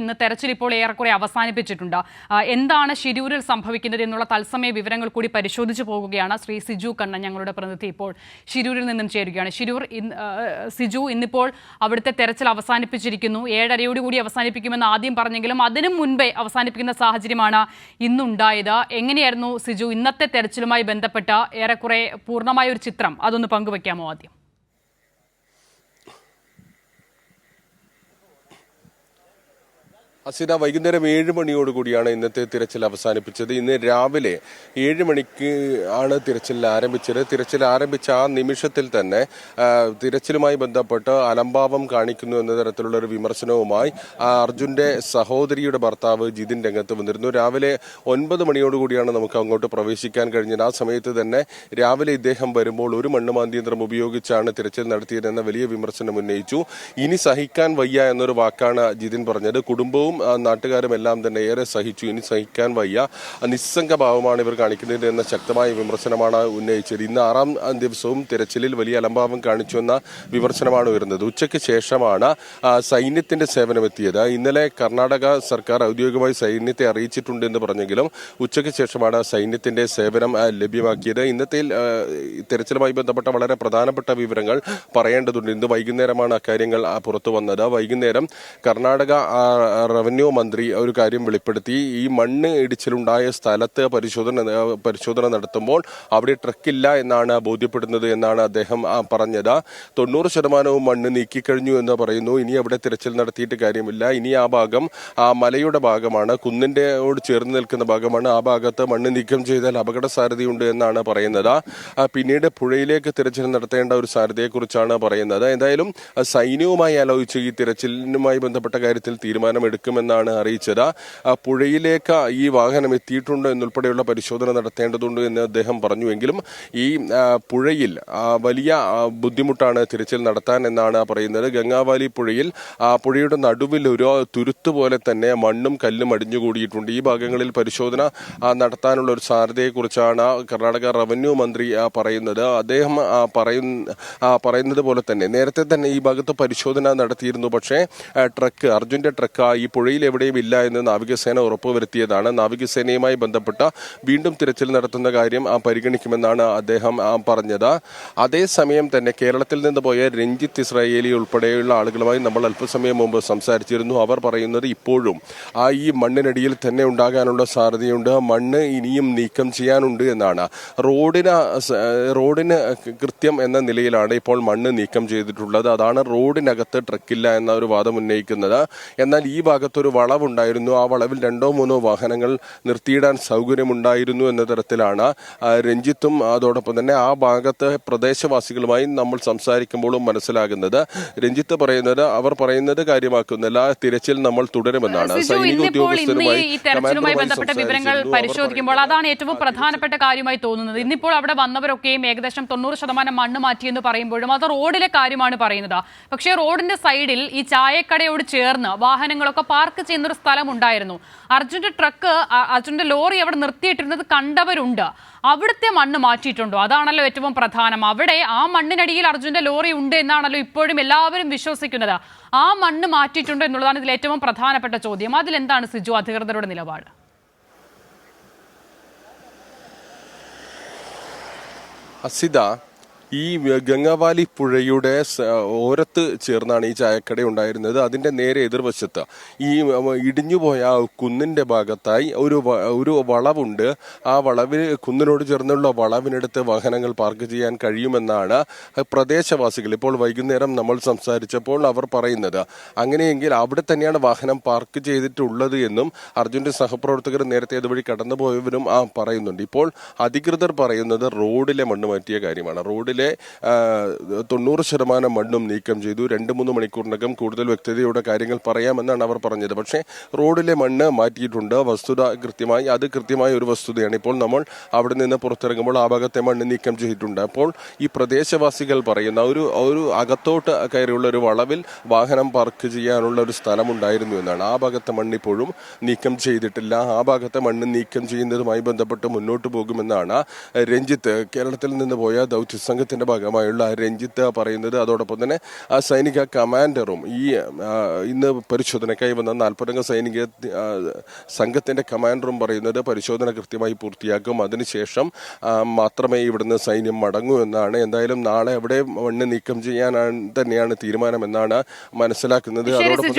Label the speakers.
Speaker 1: ഇന്ന് തെരച്ചിൽ ഇപ്പോൾ ഏറെക്കുറെ അവസാനിപ്പിച്ചിട്ടുണ്ട്. എന്താണ് ഷിരൂരിൽ സംഭവിക്കുന്നത് എന്നുള്ള തത്സമയ വിവരങ്ങൾ കൂടി പരിശോധിച്ചു പോകുകയാണ് ശ്രീ സിജു കണ്ണൻ ഞങ്ങളുടെ പ്രതിനിധി ഇപ്പോൾ ഷിരൂരിൽ നിന്നും ചേരുകയാണ്. ഷിരൂർ സിജു ഇന്നിപ്പോൾ അവിടുത്തെ തെരച്ചിൽ അവസാനിപ്പിച്ചിരിക്കുന്നു. ഏഴരയോട് കൂടി അവസാനിപ്പിക്കുമെന്ന് ആദ്യം പറഞ്ഞെങ്കിലും അതിനു മുൻപേ അവസാനിപ്പിക്കുന്ന സാഹചര്യമാണ് ഇന്നുണ്ടായത്. എങ്ങനെയായിരുന്നു സിജു ഇന്നത്തെ തെരച്ചിലുമായി ബന്ധപ്പെട്ട ഏറെക്കുറെ പൂർണമായ ഒരു ചിത്രം? അതൊന്ന് പങ്കുവെക്കാമോ ആദ്യം?
Speaker 2: അസിത വൈകുന്നേരം ഏഴ് മണിയോട് കൂടിയാണ് ഇന്നത്തെ തിരച്ചിൽ അവസാനിപ്പിച്ചത്. ഇന്ന് രാവിലെ ഏഴ് മണിക്ക് ആണ് തിരച്ചിൽ ആരംഭിച്ചത്. തിരച്ചിൽ ആരംഭിച്ച ആ നിമിഷത്തിൽ തന്നെ തിരച്ചിലുമായി ബന്ധപ്പെട്ട് അലംഭാവം കാണിക്കുന്നു എന്ന തരത്തിലുള്ള ഒരു വിമർശനവുമായി അർജുന്റെ സഹോദരിയുടെ ഭർത്താവ് ജിതിൻ രംഗത്ത് വന്നിരുന്നു. രാവിലെ ഒൻപത് മണിയോട് കൂടിയാണ് നമുക്ക് അങ്ങോട്ട് പ്രവേശിക്കാൻ കഴിഞ്ഞത്. ആ സമയത്ത് തന്നെ രാവിലെ ഇദ്ദേഹം വരുമ്പോൾ ഒരു മണ്ണ് മാന്തിയന്ത്രം ഉപയോഗിച്ചാണ് തിരച്ചിൽ നടത്തിയതെന്ന വലിയ വിമർശനം ഉന്നയിച്ചു. ഇനി സഹിക്കാൻ വയ്യ എന്നൊരു വാക്കാണ് ജിതിൻ പറഞ്ഞത്. കുടുംബവും ആ, നാട്ടുകാരും എല്ലാം തന്നെ ഏറെ സഹിച്ചു. ഇനി സഹിക്കാൻ വയ്യ. നിസ്സംഗ ഭാവമാണ് ഇവർ കാണിക്കുന്നത് എന്ന ശക്തമായ വിമർശനമാണ് ഉന്നയിച്ചത്. ഇന്ന് ആറാം ദിവസവും തിരച്ചിലിൽ വലിയ അലംഭാവം കാണിച്ചുവെന്ന വിമർശനമാണ് വരുന്നത് ഉച്ചയ്ക്ക് ശേഷമാണ് സൈന്യത്തിന്റെ സേവനമെത്തിയത്. ഇന്നലെ കർണാടക സർക്കാർ ഔദ്യോഗികമായി സൈന്യത്തെ അറിയിച്ചിട്ടുണ്ട് എന്ന് പറഞ്ഞെങ്കിലും ഉച്ചയ്ക്ക് ശേഷമാണ് സൈന്യത്തിന്റെ സേവനം ലഭ്യമാക്കിയത്. ഇന്നത്തെ തിരച്ചിലുമായി ബന്ധപ്പെട്ട വളരെ പ്രധാനപ്പെട്ട വിവരങ്ങൾ പറയേണ്ടതുണ്ട്. ഇന്ന് വൈകുന്നേരമാണ് അക്കാര്യങ്ങൾ പുറത്തു വന്നത്. വൈകുന്നേരം കർണാടക റവന്യൂ മന്ത്രി ഒരു കാര്യം വെളിപ്പെടുത്തി. ഈ മണ്ണ് ഇടിച്ചിലുണ്ടായ സ്ഥലത്ത് പരിശോധന പരിശോധന നടത്തുമ്പോൾ അവിടെ ട്രക്കില്ല എന്നാണ് ബോധ്യപ്പെടുന്നത് എന്നാണ് അദ്ദേഹം പറഞ്ഞത്. തൊണ്ണൂറ് ശതമാനവും മണ്ണ് നീക്കിക്കഴിഞ്ഞു എന്ന് പറയുന്നു. ഇനി അവിടെ തിരച്ചിൽ നടത്തിയിട്ട് കാര്യമില്ല. ഇനി ആ ഭാഗം ആ മലയുടെ ഭാഗമാണ് കുന്നിന്റെയോട് ചേർന്ന് നിൽക്കുന്ന ഭാഗമാണ്. ആ ഭാഗത്ത് മണ്ണ് നീക്കം ചെയ്താൽ അപകട സാധ്യതയുണ്ട് എന്നാണ് പറയുന്നത്. പിന്നീട് പുഴയിലേക്ക് തിരച്ചിൽ നടത്തേണ്ട ഒരു സാധ്യതയെക്കുറിച്ചാണ് പറയുന്നത്. എന്തായാലും സൈന്യവുമായി ആലോചിച്ച് ഈ തിരച്ചിലിനുമായി ബന്ധപ്പെട്ട കാര്യത്തിൽ തീരുമാനമെടുക്കുമെന്നാണ് അറിയിച്ചത്. പുഴയിലേക്ക് ഈ വാഹനം എത്തിയിട്ടുണ്ട് എന്നുൾപ്പെടെയുള്ള പരിശോധന നടത്തേണ്ടതുണ്ട് എന്ന് അദ്ദേഹം പറഞ്ഞുവെങ്കിലും ഈ പുഴയിൽ വലിയ ബുദ്ധിമുട്ടാണ് തിരച്ചിൽ നടത്താൻ എന്നാണ് പറയുന്നത്. ഗംഗാവാലി പുഴയിൽ പുഴയുടെ നടുവിൽ ഒരു തുരുത്ത് പോലെ തന്നെ മണ്ണും കല്ലും അടിഞ്ഞുകൂടിയിട്ടുണ്ട്. ഈ ഭാഗങ്ങളിൽ പരിശോധന നടത്താനുള്ള ഒരു സാധ്യതയെക്കുറിച്ചാണ് കർണാടക റവന്യൂ മന്ത്രി പറയുന്നത്. അദ്ദേഹം പറയുന്ന പറയുന്നത് പോലെ തന്നെ നേരത്തെ തന്നെ ഈ ഭാഗത്ത് പരിശോധന നടത്തിയിരുന്നു. പക്ഷേ ട്രക്ക് അർജുന്റെ ട്രക്ക് ഈ പുഴയിൽ എവിടെയും ഇല്ല എന്ന് നാവികസേന ഉറപ്പുവരുത്തിയതാണ്. നാവികസേനയുമായി ബന്ധപ്പെട്ട വീണ്ടും തിരച്ചിൽ നടത്തുന്ന കാര്യം ആ, പരിഗണിക്കുമെന്നാണ് അദ്ദേഹം പറഞ്ഞത്. അതേസമയം തന്നെ കേരളത്തിൽ നിന്ന് പോയ രഞ്ജിത്ത് ഇസ്രായേലി ഉൾപ്പെടെയുള്ള ആളുകളുമായി നമ്മൾ അല്പസമയം മുമ്പ് സംസാരിച്ചിരുന്നു. അവർ പറയുന്നത് ഇപ്പോഴും ആ ഈ മണ്ണിനടിയിൽ തന്നെ ഉണ്ടാകാനുള്ള സാധ്യതയുണ്ട്. മണ്ണ് ഇനിയും നീക്കം ചെയ്യാനുണ്ട് എന്നാണ്. റോഡിന് റോഡിന് കൃത്യം എന്ന നിലയിലാണ് ഇപ്പോൾ മണ്ണ് നീക്കം ചെയ്തിട്ടുള്ളത്. അതാണ് റോഡിനകത്ത് ട്രക്കില്ല എന്ന ഒരു വാദം ഉന്നയിക്കുന്നത്. എന്നാൽ ഈ ഭാഗത്തൊരു വളവുണ്ടായിരുന്നു. ആ വളവിൽ രണ്ടോ മൂന്നോ വാഹനങ്ങൾ നിർത്തിയിടാൻ സൗകര്യമുണ്ടായിരുന്നു എന്ന തരത്തിലാണ് രഞ്ജിത്തും അതോടൊപ്പം തന്നെ ആ ഭാഗത്ത് പ്രദേശവാസികളുമായി നമ്മൾ സംസാരിക്കുമ്പോഴും മനസ്സിലാകുന്നത്. രഞ്ജിത്ത് പറയുന്നത് അവർ പറയുന്നത് കാര്യമാക്കുന്നില്ല. തിരച്ചിൽ നമ്മൾ തുടരുമെന്നാണ്. സൈനിക ഉദ്യോഗസ്ഥരുമായി
Speaker 1: തെരച്ചിലുമായി ബന്ധപ്പെട്ട വിവരങ്ങൾ പരിശോധിക്കുമ്പോൾ അതാണ് ഏറ്റവും പ്രധാനപ്പെട്ട കാര്യമായി തോന്നുന്നത്. ഇന്നിപ്പോൾ അവിടെ വന്നവരൊക്കെയും ഏകദേശം തൊണ്ണൂറ് ശതമാനം മണ്ണ് മാറ്റിയെന്ന് പറയുമ്പോഴും അത് റോഡിലെ കാര്യമാണ് പറയുന്നത്. പക്ഷേ റോഡിന്റെ സൈഡിൽ ഈ ചായക്കടയോട് ചേർന്ന് വാഹനങ്ങളൊക്കെ പാർക്ക് ചെയ്യുന്ന ഒരു സ്ഥലം ഉണ്ടായിരുന്നു അർജുന്റെ ട്രക്ക് അർജുന്റെ ലോറി അവിടെ നിർത്തിയിട്ടിരുന്നത് കണ്ടവരുണ്ട്. അവിടുത്തെ മണ്ണ് മാറ്റിയിട്ടുണ്ടോ? അതാണല്ലോ ഏറ്റവും പ്രധാനം. അവിടെ ആ മണ്ണിനടിയിൽ അർജുന്റെ ലോറി ഉണ്ട് എന്നാണല്ലോ ഇപ്പോഴും എല്ലാവരും വിശ്വസിക്കുന്നത്. ആ മണ്ണ് മാറ്റിയിട്ടുണ്ടോ എന്നുള്ളതാണ് ഇതിൽ ഏറ്റവും പ്രധാനപ്പെട്ട ചോദ്യം. അതിലെന്താണ് സിജു അധികൃതരുടെ നിലപാട്?
Speaker 2: അസിത ഈ ഗംഗാവാലി പുഴയുടെ ഓരത്ത് ചേർന്നാണ് ഈ ചായക്കട ഉണ്ടായിരുന്നത്. അതിന്റെ നേരെ എതിർവശത്ത് ഈ ഇടിഞ്ഞുപോയ കുന്നിന്റെ ഭാഗത്തായി ഒരു ഒരു വളവുണ്ട്. ആ വളവിന് കുന്നിനോട് ചേർന്നുള്ള വളവിനടുത്ത് വാഹനങ്ങൾ പാർക്ക് ചെയ്യാൻ കഴിയുമെന്നാണ് പ്രദേശവാസികൾ ഇപ്പോൾ വൈകുന്നേരം നമ്മൾ സംസാരിച്ചപ്പോൾ അവർ പറയുന്നത്. അങ്ങനെയെങ്കിൽ അവിടെ തന്നെയാണ് വാഹനം പാർക്ക് ചെയ്തിട്ടുള്ളത് എന്നും അർജുന്റെ സഹപ്രവർത്തകർ നേരത്തെ അതുവഴി കടന്നുപോയവരും ആ പറയുന്നുണ്ട്. ഇപ്പോൾ അധികൃതർ പറയുന്നത് റോഡിലെ മണ്ണ് മാറ്റിയ കാര്യമാണ്. റോഡിലെ ആ, തൊണ്ണൂറ് ശതമാനം മണ്ണും നീക്കം ചെയ്തു. രണ്ട് മൂന്ന് മണിക്കൂറിനകം കൂടുതൽ വ്യക്തതയോടെ കാര്യങ്ങൾ പറയാമെന്നാണ് അവർ പറഞ്ഞത്. പക്ഷേ റോഡിലെ മണ്ണ് മാറ്റിയിട്ടുണ്ട്. വസ്തുത കൃത്യമായി അത് കൃത്യമായ ഒരു വസ്തുതയാണ്. ഇപ്പോൾ നമ്മൾ അവിടെ നിന്ന് പുറത്തിറങ്ങുമ്പോൾ ആ ഭാഗത്തെ മണ്ണ് നീക്കം ചെയ്തിട്ടുണ്ട്. അപ്പോൾ ഈ പ്രദേശവാസികൾ പറയുന്ന ഒരു ഒരു അകത്തോട്ട് കയറിയുള്ള ഒരു വളവിൽ വാഹനം പാർക്ക് ചെയ്യാനുള്ള ഒരു സ്ഥലമുണ്ടായിരുന്നു എന്നാണ്. ആ ഭാഗത്തെ മണ്ണ് ഇപ്പോഴും നീക്കം ചെയ്തിട്ടില്ല. ആ ഭാഗത്തെ മണ്ണ് നീക്കം ചെയ്യുന്നതുമായി ബന്ധപ്പെട്ട് മുന്നോട്ട് പോകുമെന്നാണ് രഞ്ജിത്ത് കേരളത്തിൽ നിന്ന് പോയ ദൗത്യസംഘ നീക്കത്തിന്റെ ഭാഗമായുള്ള രഞ്ജിത്ത് പറയുന്നത്. അതോടൊപ്പം തന്നെ ആ സൈനിക കമാൻഡറും ഈ ഇന്ന് പരിശോധനയ്ക്കായി വന്ന നാൽപ്പതംഗ സൈനിക സംഘത്തിന്റെ സംഘത്തിന്റെ കമാൻഡറും പറയുന്നത് പരിശോധന കൃത്യമായി പൂർത്തിയാക്കും. അതിനുശേഷം മാത്രമേ ഇവിടുന്ന് സൈന്യം മടങ്ങൂ എന്നാണ്. എന്തായാലും നാളെ അവിടെ മണ്ണ് നീക്കം ചെയ്യാനാണ് തന്നെയാണ് തീരുമാനമെന്നാണ് മനസ്സിലാക്കുന്നത്. അതോടൊപ്പം